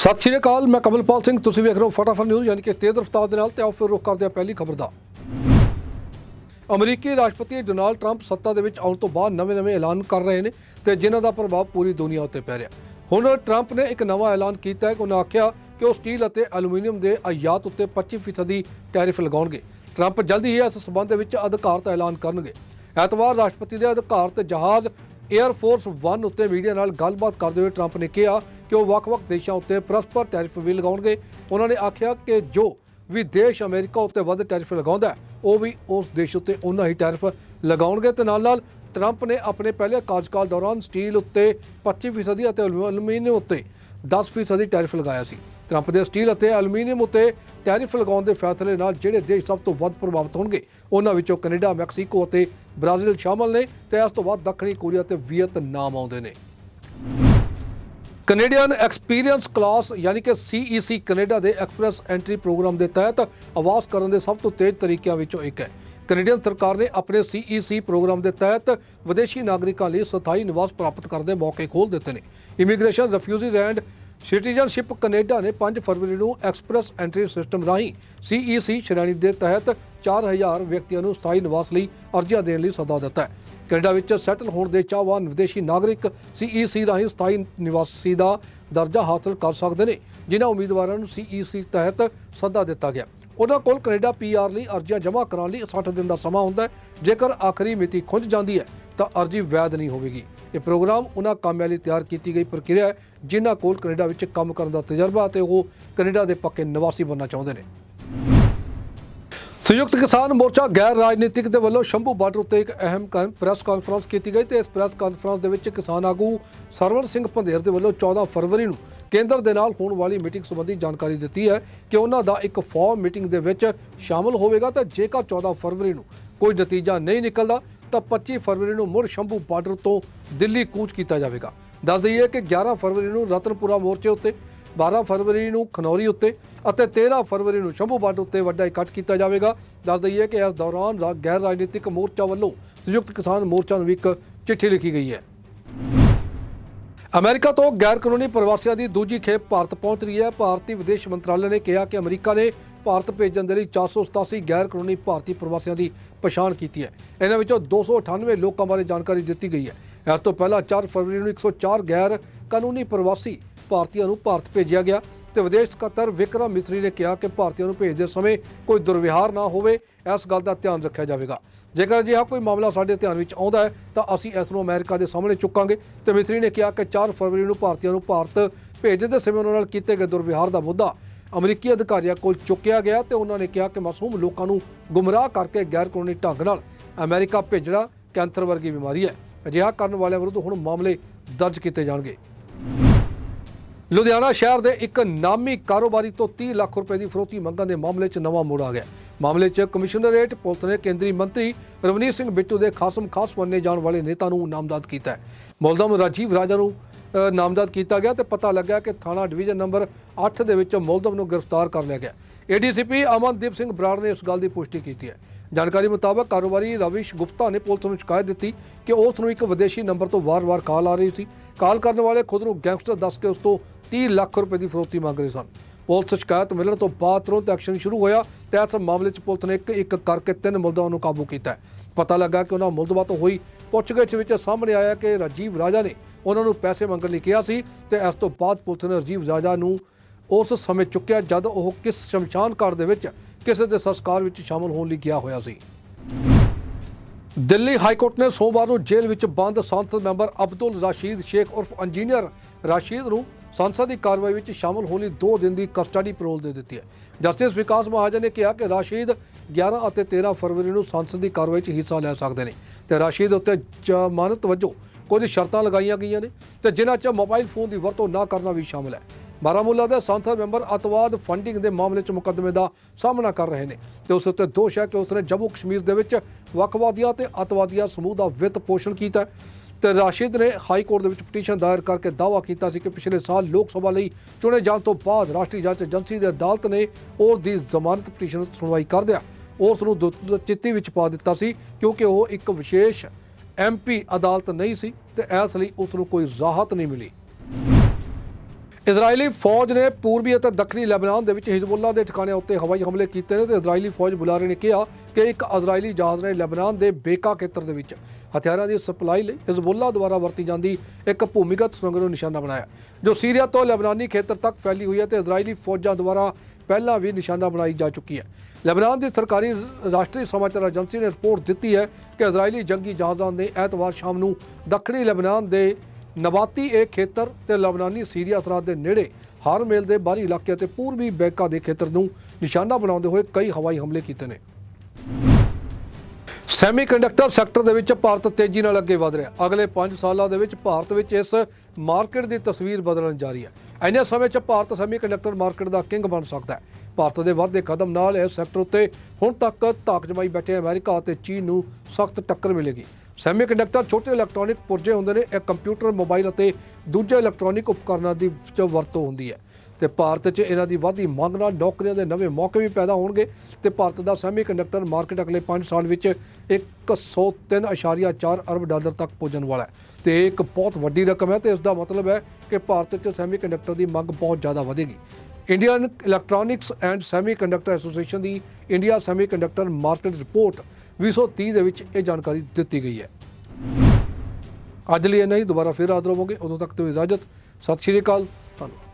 ਸਤਿ ਸ਼੍ਰੀ ਅਕਾਲ, ਮੈਂ ਕਮਲਪਾਲ ਸਿੰਘ, ਤੁਸੀਂ ਵੇਖ ਰਹੇ ਹੋ ਫਟਾਫਟ ਨਿਊਜ਼, ਯਾਨੀ ਕਿ ਤੇਜ਼ ਰਫ਼ਤਾਰ ਦੇ ਨਾਲ ਤੇ ਆਓ ਫਿਰ ਰੁਕ ਕਰਦੇ ਹਾਂ ਪਹਿਲੀ ਖਬਰ ਦਾ। ਅਮਰੀਕੀ ਰਾਸ਼ਟਰਪਤੀ ਡੋਨਾਲਡ ਟਰੰਪ ਸੱਤਾ ਦੇ ਵਿੱਚ ਆਉਣ ਤੋਂ ਬਾਅਦ ਨਵੇਂ-ਨਵੇਂ ਐਲਾਨ ਕਰ ਰਹੇ ਨੇ ਤੇ ਜਿਨ੍ਹਾਂ ਦਾ ਪ੍ਰਭਾਵ ਪੂਰੀ ਦੁਨੀਆ ਉੱਤੇ ਪੈ ਰਿਹਾ। ਹੁਣ ਟਰੰਪ ਨੇ ਇੱਕ ਨਵਾਂ ਐਲਾਨ ਕੀਤਾ ਹੈ ਕਿ ਉਹਨਾਂ ਆਖਿਆ ਕਿ ਉਹ ਸਟੀਲ ਅਤੇ ਐਲੂਮੀਨੀਅਮ ਦੇ ਆਯਾਤ ਉੱਤੇ 25% ਦੀ ਟੈਰਿਫ ਲਗਾਉਣਗੇ। ਟਰੰਪ ਜਲਦੀ ਹੀ ਇਸ ਸਬੰਧ ਵਿੱਚ ਅਧਿਕਾਰ ਅਧਿਕਾਰਤ ਐਲਾਨ ਕਰਨਗੇ। ਐਤਵਾਰ ਰਾਸ਼ਟਰਪਤੀ ਦੇ ਅਧਿਕਾਰ ਅਧਿਕਾਰਤ ਜਹਾਜ਼ 에ਅਰ ਫੋਰਸ 1 ਉੱਤੇ ਮੀਡੀਆ ਨਾਲ ਗੱਲਬਾਤ ਕਰਦੇ ਹੋਏ ਟਰੰਪ ਨੇ ਕਿਹਾ ਕਿ ਉਹ ਵੱਖ-ਵੱਖ ਦੇਸ਼ਾਂ ਉੱਤੇ ਪਰਸਪਰ ਟੈਰਿਫ ਵੀ ਲਗਾਉਣਗੇ। ਉਹਨਾਂ ਨੇ ਆਖਿਆ ਕਿ ਜੋ ਵੀ ਦੇਸ਼ ਅਮਰੀਕਾ ਉੱਤੇ ਵੱਧ ਟੈਰਿਫ ਲਗਾਉਂਦਾ ਉਹ ਵੀ ਉਸ ਦੇਸ਼ ਉੱਤੇ ਉਹਨਾਂ ਹੀ ਟੈਰਿਫ ਲਗਾਉਣਗੇ। ਤੇ ਨਾਲ ਨਾਲ ਟਰੰਪ ਨੇ ਆਪਣੇ ਪਹਿਲੇ ਕਾਰਜਕਾਲ ਦੌਰਾਨ ਸਟੀਲ ਉੱਤੇ 25% ਅਤੇ ਐਲੂਮੀਨੀਅਮ ਉੱਤੇ 10% ਟੈਰਿਫ ਲਗਾਇਆ ਸੀ। ਟਰੰਪ ਦੇ ਸਟੀਲ ਅਤੇ ਐਲੂਮੀਨੀਅਮ ਉੱਤੇ ਟੈਰਿਫ ਲਗਾਉਣ ਦੇ ਫੈਸਲੇ ਨਾਲ ਜਿਹੜੇ ਦੇਸ਼ ਸਭ ਤੋਂ ਵੱਧ ਪ੍ਰਭਾਵਿਤ ਹੋਣਗੇ, ਉਹਨਾਂ ਵਿੱਚੋਂ ਕੈਨੇਡਾ, ਮੈਕਸੀਕੋ ਅਤੇ ਬ੍ਰਾਜ਼ੀਲ ਸ਼ਾਮਲ ਨੇ ਤੇ ਇਸ ਤੋਂ ਬਾਅਦ ਦੱਖਣੀ ਕੋਰੀਆ ਤੇ ਵੀਅਤਨਾਮ ਆਉਂਦੇ ਨੇ। ਕੈਨੇਡੀਅਨ ਐਕਸਪੀਰੀਅੰਸ ਕਲਾਸ ਯਾਨੀ ਕਿ CEC ਕੈਨੇਡਾ ਦੇ ਐਕਸਪ੍ਰੈਸ ਐਂਟਰੀ ਪ੍ਰੋਗਰਾਮ ਦੇ ਤਹਿਤ ਆਵਾਸ ਕਰਨ ਦੇ ਸਭ ਤੋਂ ਤੇਜ਼ ਤਰੀਕਿਆਂ ਵਿੱਚੋਂ ਇੱਕ ਹੈ। ਕੈਨੇਡੀਅਨ ਸਰਕਾਰ ਨੇ ਆਪਣੇ CEC ਪ੍ਰੋਗਰਾਮ ਦੇ ਤਹਿਤ ਵਿਦੇਸ਼ੀ ਨਾਗਰਿਕਾਂ ਲਈ ਸਥਾਈ ਨਿਵਾਸ ਪ੍ਰਾਪਤ ਕਰਨ ਦੇ ਮੌਕੇ ਖੋਲ੍ਹ ਦਿੱਤੇ ਨੇ। Immigration refugees and citizenship Canada ਨੇ 5 ਫਰਵਰੀ ਨੂੰ ਐਕਸਪ੍ਰੈਸ ਐਂਟਰੀ ਸਿਸਟਮ ਰਾਹੀਂ CEC ਸ਼੍ਰੇਣੀ ਦੇ ਤਹਿਤ 4000 ਵਿਅਕਤੀਆਂ ਨੂੰ ਸਥਾਈ ਨਿਵਾਸ ਲਈ ਅਰਜ਼ੀਆਂ ਦੇਣ ਲਈ ਸੱਦਾ ਦਿੱਤਾ ਹੈ। ਕੈਨੇਡਾ ਵਿੱਚ ਸੈਟਲ ਹੋਣ ਦੇ ਚਾਹਵਾਨ ਵਿਦੇਸ਼ੀ ਨਾਗਰਿਕ CEC ਰਾਹੀਂ ਸਥਾਈ ਨਿਵਾਸੀ ਦਾ ਦਰਜਾ ਹਾਸਲ ਕਰ ਸਕਦੇ ਨੇ, ਜਿਨ੍ਹਾਂ ਉਮੀਦਵਾਰਾਂ ਨੂੰ CEC ਤਹਿਤ ਸੱਦਾ ਦਿੱਤਾ ਗਿਆ। ਉਹਨਾਂ ਕੋਲ ਕੈਨੇਡਾ PR ਲਈ ਅਰਜ਼ੀਆਂ ਜਮ੍ਹਾਂ ਕਰਾਉਣ ਲਈ 60 ਦਿਨ ਦਾ ਸਮਾਂ ਹੁੰਦਾ ਹੈ। ਜੇਕਰ ਆਖਰੀ ਮਿਤੀ ਖੁੰਝ ਜਾਂਦੀ ਹੈ ਤਾਂ ਅਰਜ਼ੀ ਵੈਧ ਨਹੀਂ ਹੋਵੇਗੀ। ਇਹ ਪ੍ਰੋਗਰਾਮ ਉਹਨਾਂ ਕਾਮਿਆਂ ਲਈ ਤਿਆਰ ਕੀਤੀ ਗਈ ਪ੍ਰਕਿਰਿਆ ਹੈ, ਜਿਨ੍ਹਾਂ ਕੋਲ ਕੈਨੇਡਾ ਵਿੱਚ ਕੰਮ ਕਰਨ ਦਾ ਤਜਰਬਾ ਅਤੇ ਉਹ ਕੈਨੇਡਾ ਦੇ ਪੱਕੇ ਨਿਵਾਸੀ ਬਣਨਾ ਚਾਹੁੰਦੇ ਨੇ। ਸੰਯੁਕਤ ਕਿਸਾਨ ਮੋਰਚਾ ਗੈਰ ਰਾਜਨੀਤਿਕ ਦੇ ਵੱਲੋਂ ਸ਼ੰਭੂ ਬਾਰਡਰ ਉੱਤੇ ਇੱਕ ਅਹਿਮ ਕਨ- ਪ੍ਰੈਸ ਕਾਨਫਰੰਸ ਕੀਤੀ ਗਈ ਤੇ ਇਸ ਪ੍ਰੈਸ ਕਾਨਫਰੰਸ ਦੇ ਵਿੱਚ ਕਿਸਾਨ ਆਗੂ ਸਰਵਣ ਸਿੰਘ ਭੰਦੇਰ ਦੇ ਵੱਲੋਂ 14 ਫਰਵਰੀ ਨੂੰ ਕੇਂਦਰ ਦੇ ਨਾਲ ਹੋਣ ਵਾਲੀ ਮੀਟਿੰਗ ਸੰਬੰਧੀ ਜਾਣਕਾਰੀ ਦਿੱਤੀ ਹੈ ਕਿ ਉਹਨਾਂ ਦਾ ਇੱਕ ਫਾਰਮ ਮੀਟਿੰਗ ਦੇ ਵਿੱਚ ਸ਼ਾਮਲ ਹੋਵੇਗਾ ਤਾਂ ਜੇਕਰ 14 ਫਰਵਰੀ ਨੂੰ ਕੋਈ ਨਤੀਜਾ ਨਹੀਂ ਨਿਕਲਦਾ ਤਾਂ 25 ਫਰਵਰੀ ਨੂੰ ਮੁੜ ਸ਼ੰਭੂ ਬਾਰਡਰ ਤੋਂ ਦਿੱਲੀ ਕੂਚ ਕੀਤਾ ਜਾਵੇਗਾ। ਦੱਸ ਦਈਏ ਕਿ 11 ਫਰਵਰੀ ਨੂੰ ਰਤਨਪੁਰਾ ਮੋਰਚੇ ਉੱਤੇ 12 ਫਰਵਰੀ ਨੂੰ ਖਨੌਰੀ ਉੱਤੇ ਅਤੇ 13 ਫਰਵਰੀ ਨੂੰ ਸ਼ੰਭੂ ਬਾਰਡਰ ਉੱਤੇ ਵੱਡਾ ਇਕੱਠ ਕੀਤਾ ਜਾਵੇਗਾ। ਦੱਸ ਦਈਏ ਕਿ ਇਸ ਦੌਰਾਨ ਰਾ- ਗੈਰ ਰਾਜਨੀਤਿਕ ਮੋਰਚਾ ਵੱਲੋਂ ਸੰਯੁਕਤ ਕਿਸਾਨ ਮੋਰਚਾ ਨੂੰ ਵੀ ਇੱਕ ਚਿੱਠੀ ਲਿਖੀ ਗਈ ਹੈ। ਅਮਰੀਕਾ ਤੋਂ ਗੈਰ ਕਾਨੂੰਨੀ ਪ੍ਰਵਾਸੀਆਂ ਦੀ ਦੂਜੀ ਖੇਪ ਭਾਰਤ ਪਹੁੰਚ ਰਹੀ ਹੈ। ਭਾਰਤੀ ਵਿਦੇਸ਼ ਮੰਤਰਾਲੇ ਨੇ ਕਿਹਾ ਕਿ ਅਮਰੀਕਾ ਨੇ ਭਾਰਤ ਭੇਜਣ ਦੇ ਲਈ 487 ਗੈਰ ਕਾਨੂੰਨੀ ਭਾਰਤੀ ਪ੍ਰਵਾਸੀਆਂ ਦੀ ਪਛਾਣ ਕੀਤੀ ਹੈ। ਇਹਨਾਂ ਵਿੱਚੋਂ 298 ਲੋਕਾਂ ਬਾਰੇ ਜਾਣਕਾਰੀ ਦਿੱਤੀ ਗਈ ਹੈ। ਇਸ ਤੋਂ ਪਹਿਲਾਂ 4 ਫਰਵਰੀ ਨੂੰ 104 ਗੈਰ ਕਾਨੂੰਨੀ ਪ੍ਰਵਾਸੀ ਭਾਰਤੀਆਂ ਨੂੰ ਭਾਰਤ ਭੇਜਿਆ ਗਿਆ ਤੇ ਵਿਦੇਸ਼ ਸਕੱਤਰ ਵਿਕਰਮ ਮਿਸਰੀ ਨੇ ਕਿਹਾ ਕਿ ਭਾਰਤੀਆਂ ਨੂੰ ਭੇਜਦੇ ਸਮੇਂ ਕੋਈ ਦੁਰਵਿਹਾਰ ਨਾ ਹੋਵੇ, ਇਸ ਗੱਲ ਦਾ ਧਿਆਨ ਰੱਖਿਆ ਜਾਵੇਗਾ। ਜੇਕਰ ਅਜਿਹਾ ਕੋਈ ਮਾਮਲਾ ਸਾਡੇ ਧਿਆਨ ਵਿੱਚ ਆਉਂਦਾ ਹੈ, ਤਾਂ ਅਸੀਂ ਇਸ ਨੂੰ ਅਮਰੀਕਾ ਦੇ ਸਾਹਮਣੇ ਚੁੱਕਾਂਗੇ ਤੇ ਮਿਸਰੀ ਨੇ ਕਿਹਾ ਕਿ 4 ਫਰਵਰੀ ਨੂੰ ਭਾਰਤੀਆਂ ਨੂੰ ਭਾਰਤ ਭੇਜਦੇ ਸਮੇਂ ਉਹਨਾਂ ਨਾਲ ਕੀਤੇ ਗਏ ਦੁਰਵਿਹਾਰ ਦਾ ਮੁੱਦਾ ਅਮਰੀਕੀ ਅਧਿਕਾਰੀਆਂ ਕੋਲ ਚੁੱਕਿਆ ਗਿਆ ਤੇ ਉਹਨਾਂ ਨੇ ਕਿਹਾ ਕਿ ਮਾਸੂਮ ਲੋਕਾਂ ਨੂੰ ਗੁੰਮਰਾਹ ਕਰਕੇ ਗੈਰ ਕਾਨੂੰਨੀ ਢੰਗ ਨਾਲ ਅਮਰੀਕਾ ਭੇਜਣਾ ਕੈਂਸਰ ਵਰਗੀ ਬਿਮਾਰੀ ਹੈ। ਅਜਿਹਾ ਕਰਨ ਵਾਲਿਆਂ ਵਿਰੁੱਧ ਹੁਣ ਮਾਮਲੇ ਦਰਜ ਕੀਤੇ ਜਾਣਗੇ। ਲੁਧਿਆਣਾ ਸ਼ਹਿਰ ਦੇ ਇੱਕ ਨਾਮੀ ਕਾਰੋਬਾਰੀ ਤੋਂ 30 ਲੱਖ ਰੁਪਏ ਦੀ ਫਰੋਤੀ ਮੰਗਾਂ ਦੇ ਮਾਮਲੇ 'ਚ ਨਵਾਂ ਮੋੜ ਆ ਗਿਆ। ਮਾਮਲੇ 'ਚ ਕਮਿਸ਼ਨਰੇਟ, ਪੁਲਿਸ ਨੇ ਕੇਂਦਰੀ ਮੰਤਰੀ ਰਵਨੀਤ ਸਿੰਘ ਬਿੱਟੂ ਦੇ ਖਾਸਮ ਖਾਸ ਮੰਨੇ ਜਾਣ ਵਾਲੇ ਨੇਤਾ ਨੂੰ ਨਾਮਜ਼ਦ ਕੀਤਾ ਹੈ। ਮੁਲਜ਼ਮ ਰਾਜੀਵ ਰਾਜਾ ਨੂੰ ਨਾਮਜ਼ਦ ਕੀਤਾ ਗਿਆ ਤੇ ਪਤਾ ਲੱਗਾ ਕਿ ਥਾਣਾ ਡਿਵੀਜ਼ਨ ਨੰਬਰ 8 ਦੇ ਵਿੱਚ ਮੁਲਜ਼ਮ ਨੂੰ ਗ੍ਰਿਫਤਾਰ ਕਰ ਲਿਆ ਗਿਆ। ਏਡੀਸੀਪੀ ਅਮਨਦੀਪ ਸਿੰਘ ਬਰਾੜ ਨੇ ਇਸ ਗੱਲ ਦੀ ਪੁਸ਼ਟੀ ਕੀਤੀ ਹੈ। ਜਾਣਕਾਰੀ ਮੁਤਾਬਕ ਕਾਰੋਬਾਰੀ ਰਵਿਸ਼ ਗੁਪਤਾ ਨੇ ਪੁਲਿਸ ਨੂੰ ਸ਼ਿਕਾਇਤ ਦਿੱਤੀ ਕਿ ਉਸ ਨੂੰ ਇੱਕ ਵਿਦੇਸ਼ੀ ਨੰਬਰ ਤੋਂ ਵਾਰ-ਵਾਰ ਕਾਲ ਆ ਰਹੀ ਸੀ। ਕਾਲ ਕਰਨ ਵਾਲੇ ਖੁਦ ਨੂੰ ਗੈਂਗਸਟਰ ਦੱਸ ਕੇ ਉਸ ਤੋਂ 30 ਲੱਖ ਰੁਪਏ ਦੀ ਫਰੋਤੀ ਮੰਗ ਰਹੇ ਸਨ। ਪੁਲਿਸ ਸ਼ਿਕਾਇਤ ਮਿਲਣ ਤੋਂ ਬਾਅਦ ਤੁਰੰਤ ਐਕਸ਼ਨ ਸ਼ੁਰੂ ਹੋਇਆ ਤੇ ਇਸ ਮਾਮਲੇ 'ਚ ਪੁਲਿਸ ਨੇ ਇੱਕ ਇੱਕ ਕਰਕੇ ਤਿੰਨ ਮੁਲਜ਼ਮਾਂ ਨੂੰ ਕਾਬੂ ਕੀਤਾ ਪਤਾ ਲੱਗਾ ਕਿ ਉਹਨਾਂ ਮੁਲਜ਼ਮਾਂ ਤੋਂ ਹੋਈ ਪੁੱਛਗਿੱਛ ਵਿੱਚ ਸਾਹਮਣੇ ਆਇਆ ਕਿ ਰਾਜੀਵ ਰਾਜਾ ਨੇ ਉਹਨਾਂ ਨੂੰ ਪੈਸੇ ਮੰਗਣ ਲਈ ਕਿਹਾ ਸੀ ਤੇ ਇਸ ਤੋਂ ਬਾਅਦ ਪੁਲਿਸ ਨੇ ਰਾਜੀਵ ਰਾਜਾ ਨੂੰ ਉਸ ਸਮੇਂ ਚੁੱਕਿਆ ਜਦ ਉਹ ਕਿਸ ਸ਼ਮਸ਼ਾਨ ਘਾਟ ਦੇ ਵਿੱਚ ਕਿਸੇ ਦੇ ਸੰਸਕਾਰ ਵਿੱਚ ਸ਼ਾਮਲ ਹੋਣ ਲਈ ਗਿਆ ਹੋਇਆ ਸੀ। ਦਿੱਲੀ ਹਾਈ ਕੋਰਟ ਨੇ ਸੋਮਵਾਰ ਨੂੰ ਜੇਲ੍ਹ ਵਿੱਚ ਬੰਦ ਸੰਸਦ ਮੈਂਬਰ ਅਬਦੁਲ ਰਾਸ਼ੀਦ ਸ਼ੇਖ ਉਰਫ ਇੰਜੀਨੀਅਰ ਰਾਸ਼ੀਦ ਨੂੰ ਸੰਸਦ ਦੀ ਕਾਰਵਾਈ ਵਿੱਚ ਸ਼ਾਮਲ ਹੋਣ ਲਈ 2 ਦਿਨ ਦੀ ਕਸਟਡੀ ਪਰੋਲ ਦੇ ਦਿੱਤੀ ਹੈ। ਜਸਟਿਸ ਵਿਕਾਸ ਮਹਾਜਨ ਨੇ ਕਿਹਾ ਕਿ ਰਾਸ਼ੀਦ 11 ਅਤੇ 13 ਫਰਵਰੀ ਨੂੰ ਸੰਸਦ ਦੀ ਕਾਰਵਾਈ 'ਚ ਹਿੱਸਾ ਲੈ ਸਕਦੇ ਨੇ ਤੇ ਰਾਸ਼ੀਦ ਉੱਤੇ ਜ਼ਮਾਨਤ ਵਜੋਂ ਕੁਝ ਸ਼ਰਤਾਂ ਲਗਾਈਆਂ ਗਈਆਂ ਨੇ ਤੇ ਜਿਨ੍ਹਾਂ 'ਚ ਮੋਬਾਈਲ ਫੋਨ ਦੀ ਵਰਤੋਂ ਨਾ ਕਰਨਾ ਵੀ ਸ਼ਾਮਲ ਹੈ। ਬਾਰਾਮੂਲਾ ਦੇ ਸੰਸਦ ਮੈਂਬਰ ਅਤਵਾਦ ਫੰਡਿੰਗ ਦੇ ਮਾਮਲੇ 'ਚ ਮੁਕੱਦਮੇ ਦਾ ਸਾਹਮਣਾ ਕਰ ਰਹੇ ਨੇ ਤੇ ਉਸ ਉੱਤੇ ਦੋਸ਼ ਹੈ ਕਿ ਉਸਨੇ ਜੰਮੂ ਕਸ਼ਮੀਰ ਦੇ ਵਿੱਚ ਵੱਖਵਾਦੀਆਂ ਤੇ ਅਤਵਾਦੀਆਂ ਸਮੂਹ ਦਾ ਵਿੱਤ ਪੋਸ਼ਣ ਕੀਤਾ ਤੇ ਰਾਸ਼ਿਦ ਨੇ ਹਾਈ ਕੋਰਟ ਦੇ ਵਿੱਚ ਪਟੀਸ਼ਨ ਦਾਇਰ ਕਰਕੇ ਦਾਅਵਾ ਕੀਤਾ ਸੀ ਕਿ ਪਿਛਲੇ ਸਾਲ ਲੋਕ ਸਭਾ ਲਈ ਚੁਣੇ ਜਾਣ ਤੋਂ ਬਾਅਦ ਰਾਸ਼ਟਰੀ ਜਾਂਚ ਏਜੰਸੀ ਦੇ ਅਦਾਲਤ ਨੇ ਉਸ ਦੀ ਜ਼ਮਾਨਤ ਪਟੀਸ਼ਨ ਸੁਣਵਾਈ ਕਰਦਿਆਂ ਉਸ ਨੂੰ ਦੁ- ਚਿੱਤੀ ਵਿੱਚ ਪਾ ਦਿੱਤਾ ਸੀ ਕਿਉਂਕਿ ਉਹ ਇੱਕ ਵਿਸ਼ੇਸ਼ ਐਮਪੀ ਅਦਾਲਤ ਨਹੀਂ ਸੀ ਤੇ ਇਸ ਲਈ ਉਸ ਨੂੰ ਕੋਈ ਰਾਹਤ ਨਹੀਂ ਮਿਲੀ। ਇਜ਼ਰਾਈਲੀ ਫੌਜ ਨੇ ਪੂਰਬੀ ਅਤੇ ਦੱਖਣੀ ਲੈਬਨਾਨ ਦੇ ਵਿੱਚ ਹਿਜ਼ਬੁੱਲਾ ਦੇ ਠਿਕਾਣਿਆਂ ਉੱਤੇ ਹਵਾਈ ਹਮਲੇ ਕੀਤੇ ਨੇ ਤੇ ਇਜ਼ਰਾਈਲੀ ਫੌਜ ਬੁਲਾਰੇ ਨੇ ਕਿਹਾ ਕਿ ਇੱਕ ਇਜ਼ਰਾਈਲੀ ਜਹਾਜ਼ ਨੇ ਲੈਬਨਾਨ ਦੇ ਬੇਕਾ ਖੇਤਰ ਦੇ ਵਿੱਚ ਹਥਿਆਰਾਂ ਦੀ ਸਪਲਾਈ ਲਈ ਹਿਜ਼ਬੁੱਲਾ ਦੁਆਰਾ ਵਰਤੀ ਜਾਂਦੀ ਇੱਕ ਭੂਮੀਗਤ ਸੁਰੰਗ ਨੂੰ ਨਿਸ਼ਾਨਾ ਬਣਾਇਆ, ਜੋ ਸੀਰੀਆ ਤੋਂ ਲੈਬਨਾਨੀ ਖੇਤਰ ਤੱਕ ਫੈਲੀ ਹੋਈ ਹੈ ਤੇ ਇਜ਼ਰਾਈਲੀ ਫੌਜਾਂ ਦੁਆਰਾ ਪਹਿਲਾਂ ਵੀ ਨਿਸ਼ਾਨਾ ਬਣਾਈ ਜਾ ਚੁੱਕੀ ਹੈ। ਲੈਬਨਾਨ ਦੀ ਸਰਕਾਰੀ ਰਾਸ਼ਟਰੀ ਸਮਾਚਾਰ ਏਜੰਸੀ ਨੇ ਰਿਪੋਰਟ ਦਿੱਤੀ ਹੈ ਕਿ ਇਜ਼ਰਾਈਲੀ ਜੰਗੀ ਜਹਾਜ਼ਾਂ ਨੇ ਐਤਵਾਰ ਸ਼ਾਮ ਨੂੰ ਦੱਖਣੀ ਲੈਬਨਾਨ ਦੇ ਨਬਾਤੀ ਇਹ ਖੇਤਰ ਤੇ ਲਬਨਾਨੀ ਸੀਰੀਆ ਸਰਹੱਦ ਦੇ ਨੇੜੇ ਹਾਰਮੇਲ ਦੇ ਬਾਹਰੀ ਇਲਾਕੇ ਅਤੇ ਪੂਰਬੀ ਬੈਕਾ ਦੇ ਖੇਤਰ ਨੂੰ ਨਿਸ਼ਾਨਾ ਬਣਾਉਂਦੇ ਹੋਏ ਕਈ ਹਵਾਈ ਹਮਲੇ ਕੀਤੇ ਨੇ। ਸੈਮੀਕੰਡਕਟਰ ਸੈਕਟਰ ਦੇ ਵਿੱਚ ਭਾਰਤ ਤੇਜ਼ੀ ਨਾਲ ਅੱਗੇ ਵਧ ਰਿਹਾ। ਅਗਲੇ 5 ਸਾਲਾਂ ਦੇ ਵਿੱਚ ਭਾਰਤ ਵਿੱਚ ਇਸ ਮਾਰਕੀਟ ਦੀ ਤਸਵੀਰ ਬਦਲਣ ਜਾ ਰਹੀ ਹੈ। ਇੰਨੇ ਸਮੇਂ 'ਚ ਭਾਰਤ ਸੈਮੀਕੰਡਕਟਰ ਮਾਰਕੀਟ ਦਾ ਕਿੰਗ ਬਣ ਸਕਦਾ ਹੈ। ਭਾਰਤ ਦੇ ਵੱਧਦੇ ਕਦਮ ਨਾਲ ਇਸ ਸੈਕਟਰ ਉੱਤੇ ਹੁਣ ਤੱਕ ਧਾਕ ਜਮਾਈ ਬੈਠੇ ਅਮਰੀਕਾ ਅਤੇ ਚੀਨ ਨੂੰ ਸਖਤ ਟੱਕਰ ਮਿਲੇਗੀ। ਸੈਮੀਕੰਡਕਟਰ ਛੋਟੇ ਇਲੈਕਟ੍ਰੋਨਿਕ ਪੁਰਜੇ ਹੁੰਦੇ ਨੇ, ਇਹ ਕੰਪਿਊਟਰ ਮੋਬਾਈਲ ਅਤੇ ਦੂਜੇ ਇਲੈਕਟ੍ਰੋਨਿਕ ਉਪਕਰਨਾਂ ਦੀ ਵਰਤੋਂ ਹੁੰਦੀ ਹੈ। ਤੇ ਭਾਰਤ 'ਚ ਇਹਨਾਂ ਦੀ ਵਧਦੀ ਮੰਗ ਨਾਲ ਨੌਕਰੀਆਂ ਦੇ ਨਵੇਂ ਮੌਕੇ ਵੀ ਪੈਦਾ ਹੋਣਗੇ ਤੇ ਭਾਰਤ ਦਾ ਸੈਮੀਕੰਡਕਟਰ ਮਾਰਕੀਟ ਅਗਲੇ 5 ਸਾਲ ਵਿੱਚ 103.4 ਅਰਬ ਡਾਲਰ ਤੱਕ ਪਹੁੰਚਣ ਵਾਲਾ ਹੈ। ਤੇ ਇਹ ਇੱਕ ਬਹੁਤ ਵੱਡੀ ਰਕਮ ਹੈ ਤੇ ਇਸ ਦਾ ਮਤਲਬ ਹੈ ਕਿ ਭਾਰਤ 'ਚ ਸੈਮੀਕੰਡਕਟਰ ਦੀ ਮੰਗ ਬਹੁਤ ਜ਼ਿਆਦਾ ਵਧੇਗੀ। Indian electronics and semiconductor association the India semiconductor market report 2030 ਦੇ ਵਿੱਚ ਇਹ ਜਾਣਕਾਰੀ ਦਿੱਤੀ ਗਈ ਹੈ। ਅੱਜ ਲਈ ਇਹ ਨਹੀਂ ਦੁਬਾਰਾ ਫਿਰ ਹਾਜ਼ਰ ਹੋਵਾਂਗੇ। ਉਦੋਂ ਤੱਕ ਤੋਂ ਇਜਾਜ਼ਤ। ਸਤਿ ਸ਼੍ਰੀ ਅਕਾਲ। ਧੰਨਵਾਦ।